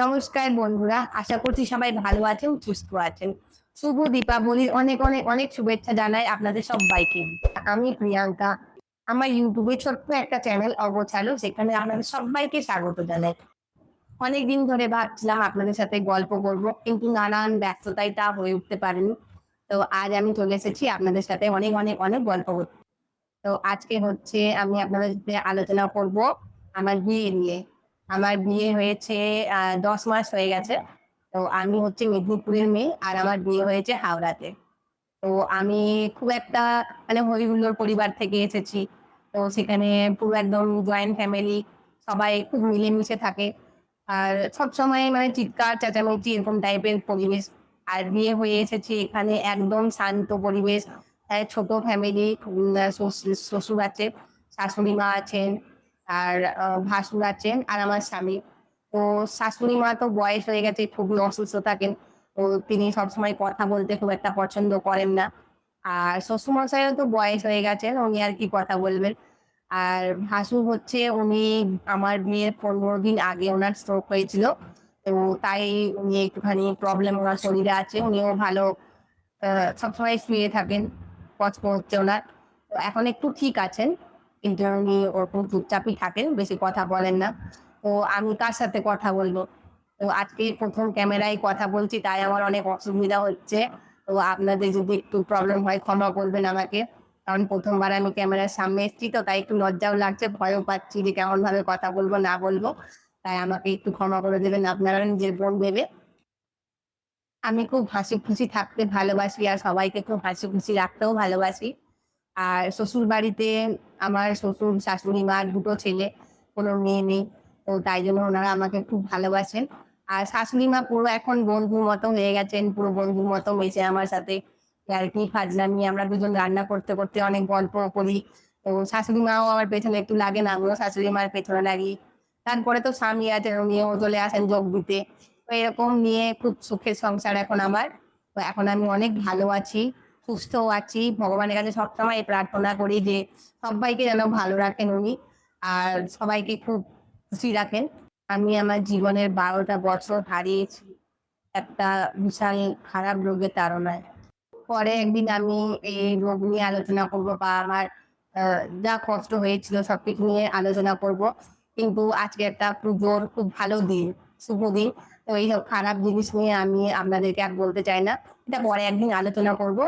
নমস্কার বন্ধুরা, আশা করছি সবাই ভালো আছেন, সুস্থ আছেন। শুভ দীপাবলির অনেক অনেক অনেক শুভেচ্ছা জানাই আপনাদের সবাইকে। আমি প্রিয়াঙ্কা। আমার ইউটিউবে ছোট্ট একটা চ্যানেল অগোছালো, সেখানে আপনাদের সবাইকে স্বাগত জানাই। অনেকদিন ধরে ভাবছিলাম আপনাদের সাথে গল্প করব, কিন্তু নানান ব্যস্ততায় তা হয়ে উঠতে পারেনি। তো আজ আমি চলে এসেছি আপনাদের সাথে অনেক অনেক অনেক গল্প করতে। তো আজকে হচ্ছে আমি আপনাদের সাথে আলোচনা করব আমার বিয়ে নিয়ে। আমার বিয়ে হয়েছে দশ মাস হয়ে গেছে। তো আমি হচ্ছে মেদিনীপুরের মেয়ে আর আমার বিয়ে হয়েছে হাওড়াতে। তো আমি খুব একটা মানে হরিহুল্লোর পরিবার থেকে এসেছি। তো সেখানে পুরো একদম জয়েন্ট ফ্যামিলি সবাই খুব মিলেমিশে থাকে। আর সবসময় মানে চিৎকার চেঁচামেচি এরকম টাইপের পরিবেশ। আর বিয়ে হয়ে এসেছি এখানে একদম শান্ত পরিবেশ। আর ছোট ফ্যামিলি শ্বশুর আছে শাশুড়ি মা আছেন। আর আহ, ভাসুর আছেন আর আমার স্বামী। তো শাশুড়ি মা তো বয়স হয়ে গেছে খুবই অসুস্থ থাকেন তো তিনি সবসময় কথা বলতে খুব একটা পছন্দ করেন না। আর শ্বশুরমশাইও তো বয়স হয়ে গেছেন উনি আর কি কথা বলবেন। আর ভাসুর হচ্ছে উনি আমার মেয়ের পনেরো দিন আগে ওনার স্ট্রোক হয়েছিল। তো তাই উনি একটুখানি প্রবলেম ওনার শরীরে আছে উনিও ভালো সবসময় শুয়ে থাকেন কষ্ট হচ্ছে ওনার। তো এখন একটু ঠিক আছেন। উনি ওরকম চুপচাপই থাকেন, বেশি কথা বলেন না। তো আমি কার সাথে কথা বলব। তো আজকে প্রথম ক্যামেরায় কথা বলছি, তাই আমার অনেক অসুবিধা হচ্ছে। তো আপনাদের যদি একটু প্রবলেম হয়, ক্ষমা করবেন আমাকে। কারণ প্রথমবার আমি ক্যামেরার সামনে এসেছি, তো তাই একটু লজ্জাও লাগছে, ভয়ও পাচ্ছি যে কেমন ভাবে কথা বলব, না বলব। তাই আমাকে একটু ক্ষমা করে দেবেন আপনারা নিজের বোন ভেবে। আমি খুব হাসি খুশি থাকতে ভালোবাসি আর সবাইকে খুব হাসি খুশি রাখতেও ভালোবাসি। আর শ্বশুর বাড়িতে আমার শ্বশুর, শাশুড়ি মা দুটো ছেলে, কোনো মেয়ে নেই। তো তাই জন্য ওনারা আমাকে খুব ভালোবাসেন। আর শাশুড়ি মা পুরো এখন বন্ধুর মতো হয়ে গেছেন, পুরো বন্ধুর মতো মেশে আমার সাথে। আর কি ফাজলামি, আমরা দুজন রান্না করতে করতে অনেক গল্প করি। তো শাশুড়ি মাও আমার পেছনে একটু লাগে না, আমিও শাশুড়ি মার পেছনে লাগি। তারপরে তো স্বামী আছেন উনিও চলে আসেন যোগ দিতে। তো এরকম নিয়ে খুব সুখের সংসার এখন আমার। তো এখন আমি অনেক ভালো আছি। সুস্থ আছি। ভগবানের কাছে সবসময় প্রার্থনা করি যে সবাইকে যেন ভালো রাখেন উনি আর সবাইকে খুব খুশি রাখেন। আমি আমার জীবনের বারোটা বছর হারিয়েছি একটা বিশাল খারাপ রোগের তাড়নায় পরে একদিন আমি এই রোগ নিয়ে আলোচনা করব বা আমার যা কষ্ট হয়েছিল সবকিছু নিয়ে আলোচনা করব। কিন্তু আজকে একটা পুজোর খুব ভালো দিন, শুভ দিন। তো এই সব খারাপ জিনিস নিয়ে আমি আপনাদেরকে আর বলতে চাই না। এটা পরে একদিন আলোচনা করব।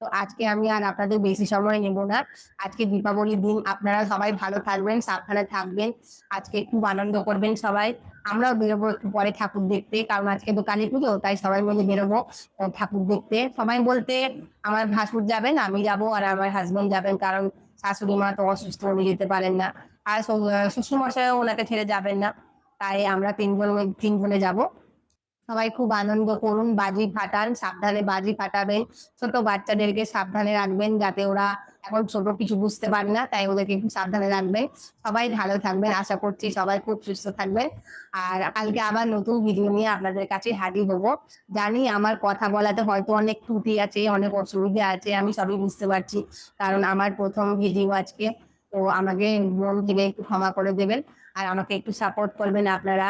তো আজকে আমি আর আপনাদের বেশি সময় নেব না। আজকে দীপাবলির দিন, আপনারা সবাই ভালো থাকবেন, সাবধানে থাকবেন। আজকে খুব আনন্দ করবেন সবাই। আমরাও বেরোবো একটু পরে ঠাকুর দেখতে, কারণ আজকে তো কালী পুজো, তাই সবাই মিলে বেরোবো ঠাকুর দেখতে। সবাই বলতে, আমার ভাসুর যাবেন, আমি যাব আর আমার হাজবেন্ড যাবেন, কারণ শাশুড়ি মা তো অসুস্থ, উনি যেতে পারেন না। আর শ্বশুর মশাইও ওনাকে ছেড়ে যাবেন না। তাই আমরা তিনজন, তিনজনে যাব। সবাই খুব আনন্দ করুন, বাজি ফাটান, সাবধানে বাজি ফাটাবেন। ছোট বাচ্চাদেরকে সাবধানে রাখবেন যাতে ওরা এখন ছোট কিছু বুঝতে পারে না, তাই ওদেরকে একটু সাবধানে রাখবেন। সবাই ভালো থাকবেন, আশা করছি সবাই খুব সুস্থ থাকবেন। আর কালকে আবার নতুন ভিডিও নিয়ে আপনাদের কাছে হাজির হব। জানি আমার কথা বলাতে হয়তো অনেক ত্রুটি আছে, অনেক অসুবিধা আছে, আমি সবই বুঝতে পারছি। কারণ আমার প্রথম ভিডিও আজকে, তো আমাকে মন থেকে একটু ক্ষমা করে দেবেন। আর আমাকে একটু সাপোর্ট করবেন আপনারা।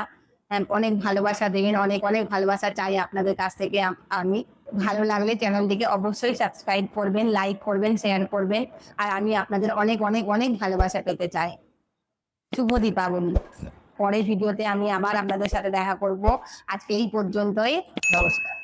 অনেক ভালোবাসা দেবেন, অনেক অনেক ভালোবাসা চাই আপনাদের কাছ থেকে। আমি ভালো লাগলে চ্যানেলটিকে অবশ্যই সাবস্ক্রাইব করবেন, লাইক করবেন, শেয়ার করবেন। আর আমি আপনাদের অনেক অনেক অনেক ভালোবাসা পেতে চাই। শুভ দীপাবলি। পরের ভিডিওতে আমি আবার আপনাদের সাথে দেখা করব। আজকে এই পর্যন্তই। নমস্কার।